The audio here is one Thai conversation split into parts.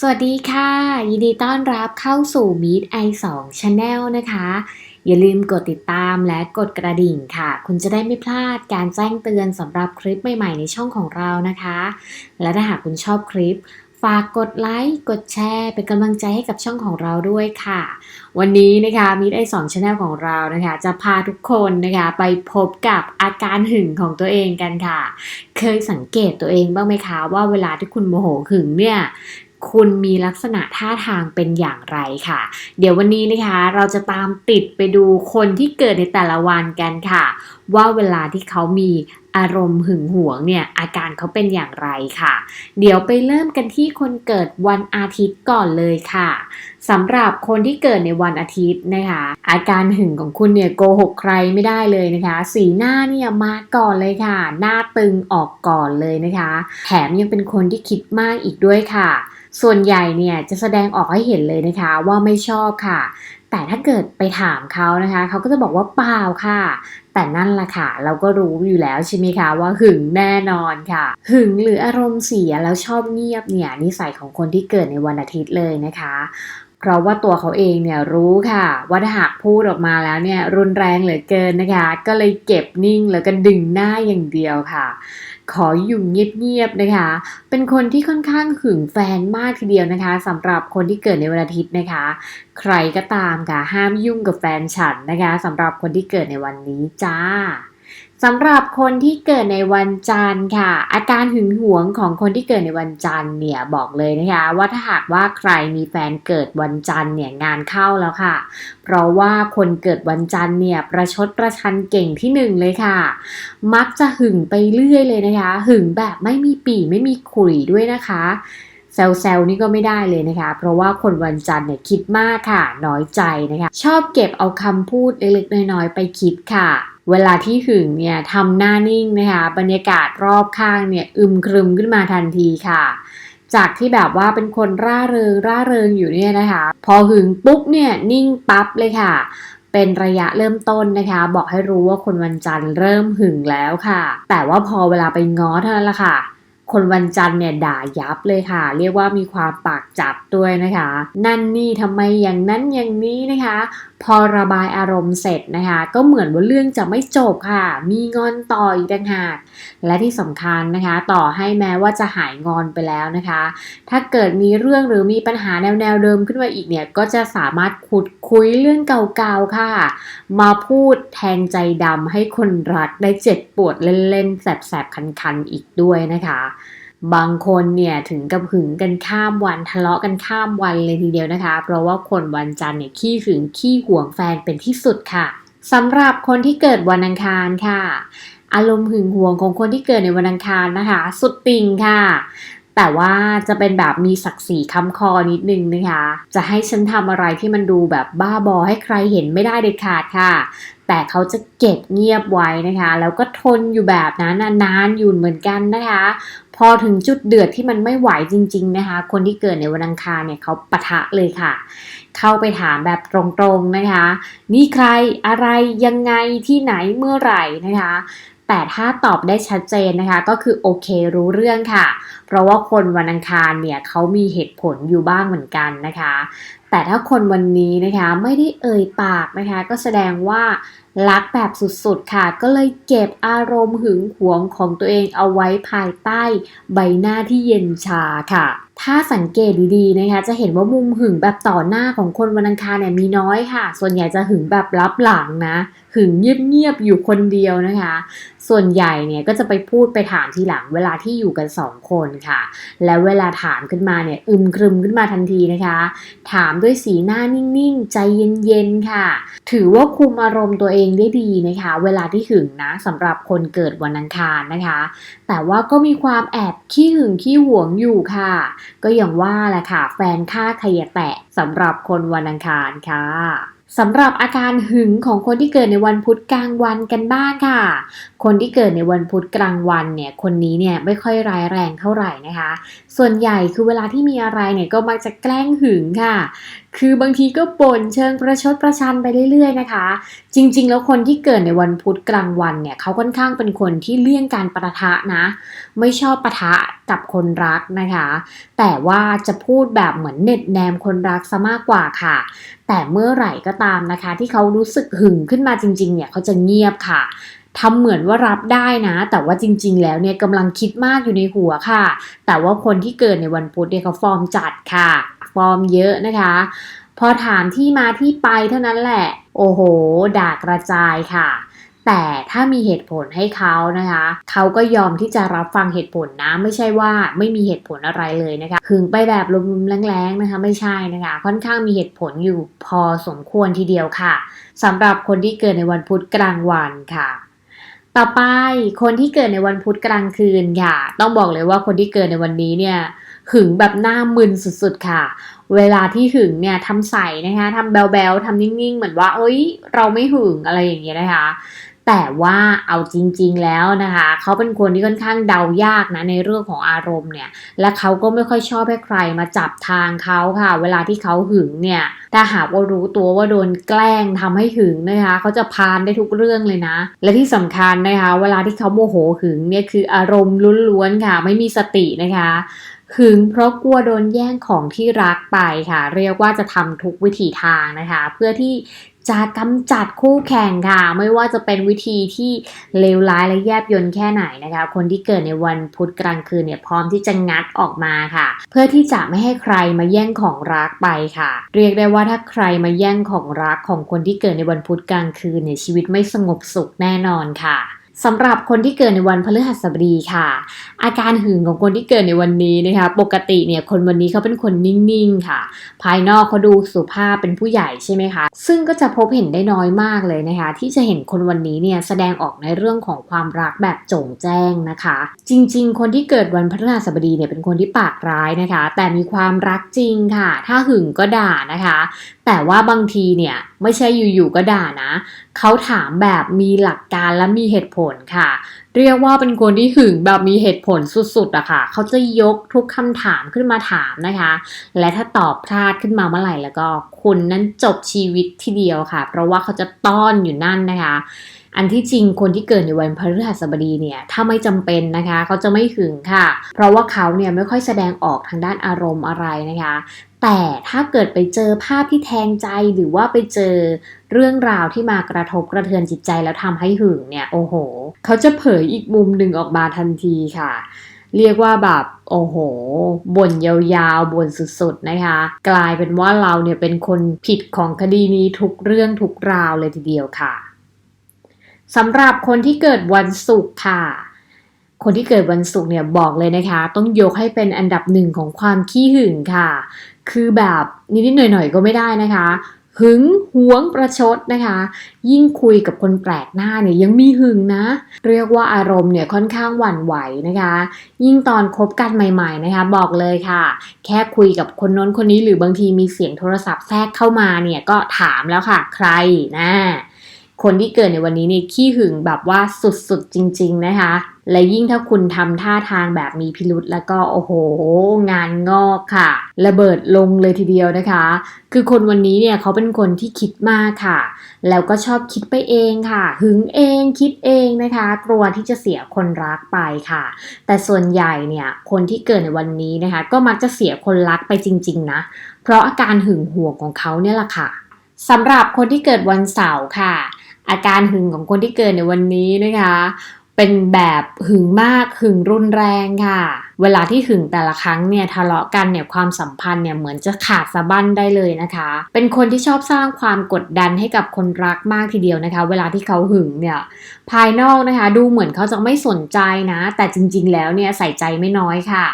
สวัสดีค่ะ ยินดีต้อนรับเข้าสู่ Meet i2 Channel นะคะ อย่าลืมกดติดตามและกดกระดิ่งค่ะ คุณจะได้ไม่พลาดการแจ้งเตือนสำหรับคลิปใหม่ๆในช่องของเรานะคะ และถ้าหากคุณชอบคลิป ฝากกดไลค์ กดแชร์ เป็นกำลังใจให้กับช่องของเราด้วยค่ะ วันนี้นะคะ Meet i2 Channel ของเรานะคะ จะพาทุกคนนะคะ ไปพบกับอาการหึงของตัวเองกันค่ะ เคยสังเกตตัวเองบ้างไหมคะว่าเวลาที่คุณโมโหหึงเนี่ย คุณมีลักษณะท่าทางเป็นอย่างไรค่ะ เดี๋ยววันนี้นะคะ เราจะตามติดไปดูคนที่เกิดในแต่ละวันกันค่ะ ว่าเวลาที่เขามีอารมณ์หึงหวงเนี่ยอาการเขาเป็นอย่างไรค่ะ เดี๋ยวไปเริ่มกันที่คนเกิดวันอาทิตย์ก่อนเลยค่ะสำหรับคนที่เกิดในวันอาทิตย์นะคะ อาการหึงของคุณเนี่ยโกหกใครไม่ได้เลยนะคะ สีหน้าเนี่ยมาก่อนเลยค่ะ หน้าตึงออกก่อนเลยนะคะ แถมยังเป็นคนที่คิดมากอีกด้วยค่ะ ส่วนใหญ่เนี่ยจะแสดงออกให้เห็นเลยนะคะว่าไม่ชอบค่ะ แต่ถ้าเกิดไปถามเขานะคะ เขาก็จะบอกว่าเปล่าค่ะ แต่นั่นล่ะค่ะ เราก็รู้อยู่แล้วใช่ไหมคะว่าหึงแน่นอนค่ะ หึงหรืออารมณ์เสียแล้วชอบเงียบเนี่ยนิสัยของคนที่เกิดในวันอาทิตย์เลยนะคะ เพราะว่าตัวเขาเองเนี่ยรู้ค่ะ ว่าถ้าหากพูดออกมาแล้วเนี่ยรุนแรงเหลือเกินนะคะ ก็เลยเก็บนิ่งแล้วก็ดึงหน้าอย่างเดียวค่ะ ขออยู่เงียบๆนะคะ เป็นคนที่ค่อนข้างหึงแฟนมากทีเดียวนะคะสำหรับคนที่เกิดในวันอาทิตย์นะคะ ใครก็ตามค่ะห้ามยุ่งกับแฟนฉันนะคะสำหรับคนที่เกิดในวันนี้จ้า สำหรับคนที่เกิดในวันจันทร์ค่ะ อาการหึงหวงของคนที่เกิดในวันจันทร์เนี่ยบอกเลยนะคะว่าถ้าหากว่าใครมีแฟนเกิดวันจันทร์เนี่ยงานเข้าแล้วค่ะ เพราะว่าคนเกิดวันจันทร์เนี่ยประชดประชันเก่งที่หนึ่งเลยค่ะ มักจะหึงไปเรื่อยเลยนะคะ หึงแบบไม่มีปีไม่มีขุยด้วยนะคะแซลๆนี่ก็ไม่ได้เลยนะคะ เพราะว่าคนวันจันทร์เนี่ยคิดมากค่ะ น้อยใจนะคะ ชอบเก็บเอาคำพูดเล็กๆน้อยๆไปคิดค่ะ เวลาที่หึงเนี่ยทำหน้านิ่งนะคะบรรยากาศรอบข้างเนี่ยอึมครึมขึ้นมาทันทีค่ะ จากที่แบบว่าเป็นคนร่าเริงร่าเริงอยู่เนี่ยนะคะ พอหึงปุ๊บเนี่ยนิ่งปั๊บเลยค่ะ เป็นระยะเริ่มต้นนะคะ บอกให้รู้ว่าคนวันจันทร์เริ่มหึงแล้วค่ะ แต่ว่าพอเวลาไปง้อเท่านั้นแหละค่ะ คนวันจันทร์เนี่ยด่ายับเลยค่ะ เรียกว่ามีความปากจัดด้วยนะคะ นั่นนี่ทำไมอย่างนั้นอย่างนี้นะคะ พอระบายอารมณ์เสร็จนะคะ ก็เหมือนว่าเรื่องจะไม่จบค่ะ มีงอนต่ออีกต่างหากและที่สำคัญนะคะ ต่อให้แม้ว่าจะหายงอนไปแล้วนะคะ ถ้าเกิดมีเรื่องหรือมีปัญหาแนวแนวเดิมขึ้นมาอีกเนี่ยก็จะสามารถขุดคุยเรื่องเก่าๆค่ะ มาพูดแทงใจดำให้คนรักได้เจ็บปวดเล่นๆแสบๆคันๆอีกด้วยนะคะ บางคนเนี่ยถึงกับหึงกันข้ามวันทะเลาะกันข้ามวันเลยทีเดียวนะคะ เพราะว่าคนวันจันทร์เนี่ยขี้หึงขี้ห่วงแฟนเป็นที่สุดค่ะสำหรับคนที่เกิดวันอังคารค่ะ อารมณ์หึงหวงของคนที่เกิดในวันอังคารนะคะ สุดติ่งค่ะแต่ว่าจะเป็นแบบมีศักดิ์ศรีคำคอนิดนึงนะคะ จะให้ฉันทำอะไรที่มันดูแบบบ้าบอให้ใครเห็นไม่ได้เด็ดขาดค่ะ แต่เขาจะเก็บเงียบไว้นะคะ แล้วก็ทนอยู่แบบนั้นนานอยู่เหมือนกันนะคะ พอถึงจุดเดือดที่มันไม่ไหวจริง ๆนะคะ คนที่เกิดในวันอังคารเนี่ยเขาปะทะเลยค่ะ เข้าไปถามแบบตรงๆนะคะ นี่ใครอะไรยังไงที่ไหนเมื่อไหร่นะคะแต่ถ้าตอบได้ชัดเจนนะคะก็คือโอเครู้เรื่องค่ะ เพราะว่าคนวันอังคารเนี่ยเขามีเหตุผลอยู่บ้างเหมือนกันนะคะ แต่ถ้าคนวันนี้นะคะไม่ได้เอ่ยปากนะคะ ก็แสดงว่ารักแบบสุดๆค่ะ ก็เลยเก็บอารมณ์หึงหวงของตัวเองเอาไว้ภายใต้ใบหน้าที่เย็นชาค่ะ ถ้าสังเกตดีๆนะคะจะเห็นว่ามุมหึงแบบต่อหน้าของคนวันอังคารเนี่ยมีน้อยค่ะ ส่วนใหญ่จะหึงแบบลับหลังนะ หึงเงียบๆอยู่คนเดียวนะคะ ส่วนใหญ่เนี่ยก็จะไปพูดไปถามทีหลังเวลาที่อยู่กันสองคนค่ะ แล้วเวลาถามขึ้นมาเนี่ยอึมครึมขึ้นมาทันทีนะคะ ถามด้วยสีหน้านิ่งๆ ใจเย็นๆค่ะ ถือว่าคุมอารมณ์ตัวเองได้ดีนะคะ เวลาที่หึงนะสำหรับคนเกิดวันอังคารนะคะ แต่ว่าก็มีความแอบขี้หึงขี้หวงอยู่ค่ะก็อย่างว่าแหละค่ะ แฟนค่าขยะแตะสำหรับคนวันอังคารค่ะสำหรับอาการหึงของคนที่เกิดในวันพุธกลางวันกันบ้างค่ะ คนที่เกิดในวันพุธกลางวันเนี่ยคนนี้เนี่ยไม่ค่อยร้ายแรงเท่าไหร่นะคะ ส่วนใหญ่คือเวลาที่มีอะไรเนี่ยก็มักจะแกล้งหึงค่ะคือบางทีก็บ่นเชิงประชดประชันไปเรื่อยๆนะคะ จริงๆ แล้วคนที่เกิดในวันพุธกลางวันเนี่ยเขาค่อนข้างเป็นคนที่เลี่ยงการประทะนะ ไม่ชอบประทะกับคนรักนะคะ แต่ว่าจะพูดแบบเหมือนเน็ตแนมคนรักซะมากกว่าค่ะ แต่เมื่อไหร่ก็ตามนะคะ ที่เขารู้สึกหึงขึ้นมาจริงๆเนี่ยเขาจะเงียบค่ะ ทำเหมือนว่ารับได้นะ แต่ว่าจริง ๆ แล้วเนี่ยกำลังคิดมากอยู่ในหัวค่ะ แต่ว่าคนที่เกิดในวันพุธเนี่ยเขาฟอร์มจัดค่ะ ฟอร์มเยอะนะคะ พอถามที่มาที่ไปเท่านั้นแหละ โอ้โห ด่ากระจายค่ะ แต่ถ้ามีเหตุผลให้เขานะคะ เขาก็ยอมที่จะรับฟังเหตุผลนะ ไม่ใช่ว่าไม่มีเหตุผลอะไรเลยนะคะหึงไปแบบลมๆแรงๆนะคะ ไม่ใช่นะคะ ค่อนข้างมีเหตุผลอยู่พอสมควรทีเดียวค่ะสำหรับคนที่เกิดในวันพุธกลางวันค่ะ ต่อไปคนที่เกิดในวันพุธกลางคืนค่ะ ต้องบอกเลยว่าคนที่เกิดในวันนี้เนี่ยหึงแบบหน้ามึนสุดๆค่ะ เวลาที่หึงเนี่ยทำใสนะคะทำแบลๆทำนิ่งๆ เหมือนว่า เอ้ย เราไม่หึงอะไรอย่างเงี้ยนะคะ แต่ว่าเอาจริง ๆแล้วนะคะ เขาเป็นคนที่ค่อนข้างเดายากนะในเรื่องของอารมณ์เนี่ย และเขาก็ไม่ค่อยชอบให้ใครมาจับทางเขาค่ะ เวลาที่เขาหึงเนี่ยถ้าหากว่ารู้ตัวว่าโดนแกล้งทำให้หึงนะคะเขาจะพานได้ทุกเรื่องเลยนะ และที่สำคัญนะคะ เวลาที่เขาโมโหหึงเนี่ยคืออารมณ์ล้วนๆค่ะ ไม่มีสตินะคะหึงเพราะกลัวโดนแย่งของที่รักไปค่ะ เรียกว่าจะทำทุกวิถีทางนะคะ เพื่อที่ จะกำจัดคู่แข่งค่ะ ไม่ว่าจะเป็นวิธีที่เลวร้ายและแยบยลแค่ไหนนะคะ คนที่เกิดในวันพุธกลางคืนเนี่ยพร้อมที่จะงัดออกมาค่ะ เพื่อที่จะไม่ให้ใครมาแย่งของรักไปค่ะ เรียกได้ว่าถ้าใครมาแย่งของรักของคนที่เกิดในวันพุธกลางคืนเนี่ยชีวิตไม่สงบสุขแน่นอนค่ะ สำหรับคนที่เกิดในวันพฤหัสบดีค่ะ อาการหึงของคนที่เกิดในวันนี้นะคะ ปกติเนี่ยคนวันนี้เขาเป็นคนนิ่งๆค่ะ ภายนอกเขาดูสุภาพเป็นผู้ใหญ่ใช่ไหมคะ ซึ่งก็จะพบเห็นได้น้อยมากเลยนะคะ ที่จะเห็นคนวันนี้เนี่ยแสดงออกในเรื่องของความรักแบบโจ่งแจ้งนะคะ จริง ๆ คนที่เกิดวันพฤหัสบดีเนี่ยเป็นคนที่ปากร้ายนะคะ แต่มีความรักจริงค่ะ ถ้าหึงก็ด่านะคะ แต่ว่าบางทีเนี่ยไม่ใช่อยู่ๆก็ด่านะ เขาถามแบบมีหลักการและมีเหตุผลค่ะ เรียกว่าเป็นคนที่หึงแบบมีเหตุผลสุดๆอะค่ะ เขาจะยกทุกคำถามขึ้นมาถามนะคะ และถ้าตอบพลาดขึ้นมาเมื่อไหร่แล้วก็คุณนั้นจบชีวิตทีเดียวค่ะ เพราะว่าเขาจะต้อนอยู่นั่นนะคะอันที่จริงคนที่เกิดในวันพฤหัสบดีเนี่ยถ้าไม่จำเป็นนะคะ เขาจะไม่หึงค่ะ เพราะว่าเขาเนี่ยไม่ค่อยแสดงออกทางด้านอารมณ์อะไรนะคะ แต่ถ้าเกิดไปเจอภาพที่แทงใจหรือว่าไปเจอเรื่องราวที่มากระทบกระเทือนจิตใจแล้วทำให้หึงเนี่ย โอ้โห เขาจะเผยอีกมุมหนึ่งออกมาทันทีค่ะ เรียกว่าแบบโอ้โหบ่นยาวๆบ่นสุดๆนะคะ กลายเป็นว่าเราเนี่ยเป็นคนผิดของคดีนี้ทุกเรื่องทุกราวเลยทีเดียวค่ะสำหรับคนที่เกิดวันศุกร์ค่ะ คนที่เกิดวันศุกร์เนี่ยบอกเลยนะคะ ต้องยกให้เป็นอันดับหนึ่งของความขี้หึงค่ะ คือแบบนิดๆหน่อยๆก็ไม่ได้นะคะหึงหวงประชดนะคะ ยิ่งคุยกับคนแปลกหน้าเนี่ยยังมีหึงนะ เรียกว่าอารมณ์เนี่ยค่อนข้างหวั่นไหวนะคะ ยิ่งตอนคบกันใหม่ ๆนะคะ บอกเลยค่ะ แค่คุยกับคนน้นคนนี้หรือบางทีมีเสียงโทรศัพท์แทรกเข้ามาเนี่ยก็ถามแล้วค่ะใครนะ คนที่เกิดในวันนี้เนี่ยขี้หึงแบบว่าสุดๆจริง ๆนะคะ และยิ่งถ้าคุณทำท่าทางแบบมีพิรุษแล้วก็โอ้โห งานงอกค่ะ ระเบิดลงเลยทีเดียวนะคะ คือคนวันนี้เนี่ยเขาเป็นคนที่คิดมากค่ะ แล้วก็ชอบคิดไปเองค่ะ หึงเองคิดเองนะคะ กลัวที่จะเสียคนรักไปค่ะ แต่ส่วนใหญ่เนี่ยคนที่เกิดในวันนี้นะคะ ก็มักจะเสียคนรักไปจริง ๆ นะ เพราะอาการหึงหวงของเขาเนี่ยแหละค่ะสำหรับคนที่เกิดวันเสาร์ค่ะ อาการหึงของคนที่เกิดในวันนี้นะคะ เป็นแบบหึงมากหึงรุนแรงค่ะ เวลาที่หึงแต่ละครั้งเนี่ยทะเลาะกันเนี่ยความสัมพันธ์เนี่ยเหมือนจะขาดสะบั้นได้เลยนะคะ เป็นคนที่ชอบสร้างความกดดันให้กับคนรักมากทีเดียวนะคะ เวลาที่เขาหึงเนี่ยภายนอกนะคะ ดูเหมือนเขาจะไม่สนใจนะ แต่จริง ๆ แล้วเนี่ยใส่ใจไม่น้อยค่ะ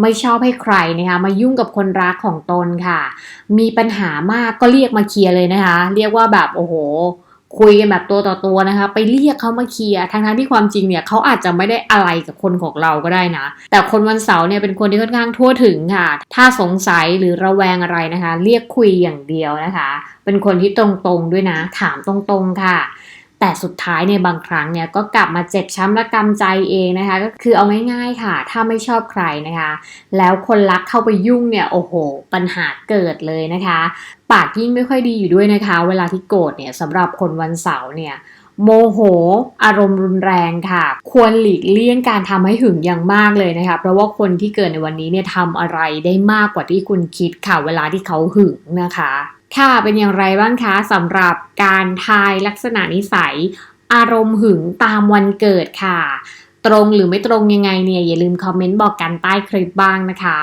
ไม่ชอบให้ใครนะคะ มายุ่งกับคนรักของตนค่ะ มีปัญหามากก็เรียกมาเคลียร์เลยนะคะ เรียกว่าแบบโอ้โห คุยกันแบบตัวต่อตัวนะคะ ไปเรียกเขามาเคลียร์ทั้งๆที่ความจริงเนี่ยเขาอาจจะไม่ได้อะไรกับคนของเราก็ได้นะ แต่คนวันเสาร์เนี่ยเป็นคนที่ค่อนข้างทั่วถึงค่ะ ถ้าสงสัยหรือระแวงอะไรนะคะ เรียกคุยอย่างเดียวนะคะ เป็นคนที่ตรงๆด้วยนะ ถามตรงๆค่ะ แต่สุดท้ายเนี่ยบางครั้งเนี่ยก็กลับมาเจ็บช้ำและกำใจเองนะคะ ก็คือเอาง่ายๆค่ะ ถ้าไม่ชอบใครนะคะ แล้วคนรักเข้าไปยุ่งเนี่ยโอ้โห ปัญหาเกิดเลยนะคะ ปากยิ่งไม่ค่อยดีอยู่ด้วยนะคะ เวลาที่โกรธเนี่ยสำหรับคนวันเสาร์เนี่ยโมโห อารมณ์รุนแรงค่ะ ควรหลีกเลี่ยงการทำให้หึงอย่างมากเลยนะคะ เพราะว่าคนที่เกิดในวันนี้เนี่ยทำอะไรได้มากกว่าที่คุณคิดค่ะ เวลาที่เขาหึงนะคะ ค่ะ เป็นอย่างไรบ้างคะสำหรับการทายลักษณะนิสัย อารมณ์หึงตามวันเกิดค่ะ ตรงหรือไม่ตรงยังไงเนี่ยอย่าลืมคอมเมนต์บอกกันใต้คลิปบ้างนะคะ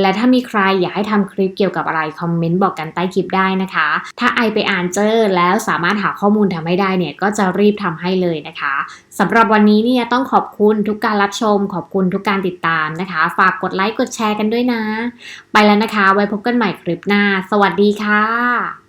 และถ้ามีใครอยากให้ทำคลิปเกี่ยวกับอะไรคอมเมนต์บอกกันใต้คลิปได้นะคะ ถ้าไอไปอ่านเจอแล้วสามารถหาข้อมูลทำให้ได้เนี่ยก็จะรีบทำให้เลยนะคะสำหรับวันนี้เนี่ยต้องขอบคุณทุกการรับชม ขอบคุณทุกการติดตามนะคะ ฝากกดไลค์กดแชร์กันด้วยนะ ไปแล้วนะคะ ไว้พบกันใหม่คลิปหน้า สวัสดีค่ะ